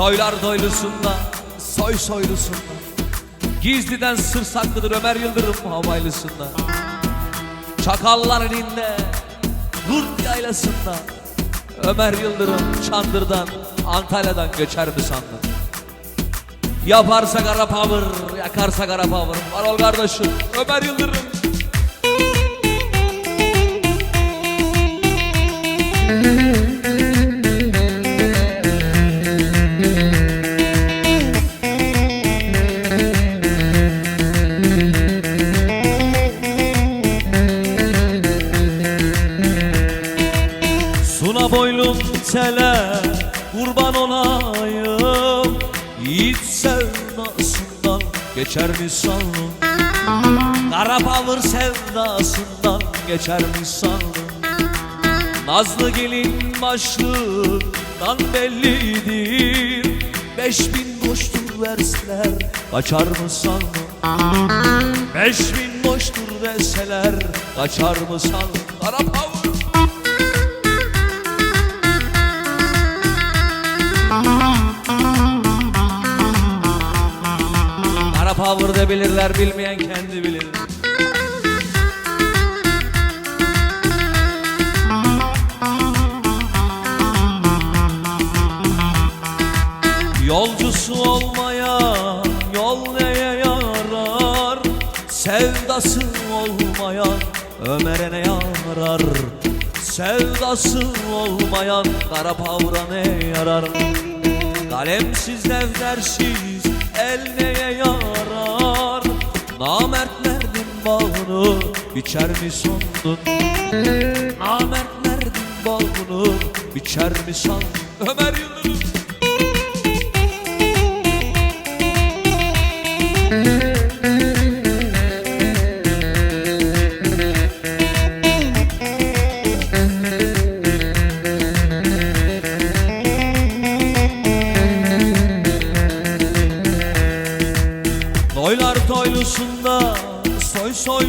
Doylar doylusunda, soy soylusunda. Gizliden sır saklıdır Ömer Yıldırım havaylısında. Çakallar elinde, Lurt yaylasında. Ömer Yıldırım Çandır'dan, Antalya'dan göçer mi sandın? Yaparsa kara power, yakarsa kara power. Var kardeşim, Ömer Yıldırım. Suna tele kurban olayım. Yiğit sevdasından geçer mi sandın Kara pavır sevdasından geçer mi sandın Nazlı gelin başlığından bellidir. Beş bin boştur verseler kaçar mı sandın Beş bin boştur verseler kaçar mı sandın Kara pavır Power de bilirler bilmeyen kendi bilir. Yolcusu olmayan yol neye yarar? Sevdası olmayan Ömer'e ne yarar? Sevdası olmayan kara pavra ne yarar? Kalemsiz deftersiz el neye yarar Namertlerin bağını biçer mi sandın? Namertlerin bağını biçer mi sandın? Ömer Yıldırım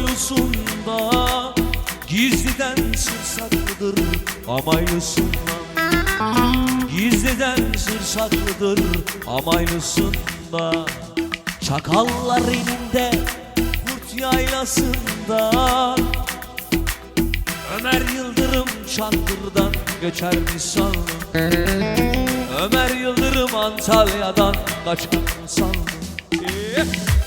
soy soylusunda Gizliden sır saklıdır amaylısında Gizliden sır saklıdır amaylısında Çakallar ininde, kurt yaylasında Ömer Yıldırım Çandır'dan geçer mi sandın Ömer Yıldırım Antalya'dan kaçar sandın Yeah.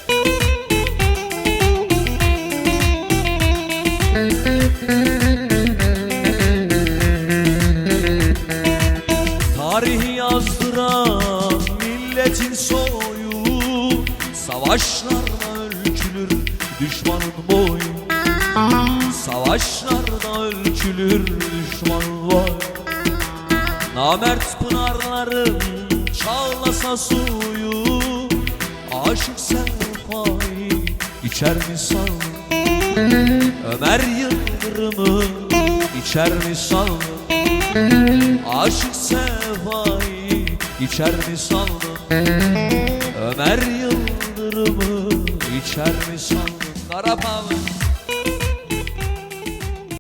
Savaşlarla ölçülür düşmanın boyu Savaşlarda ölçülür düşmanın boyu Namert pınarların çağlasa suyu. Aşık sefayı içer mi sandın? Ömer Yıldırım'ı içer mi sandın? Aşık sefayı içer mi sandın? Ömer Yıldırım'ı içer mi sandın Kara palı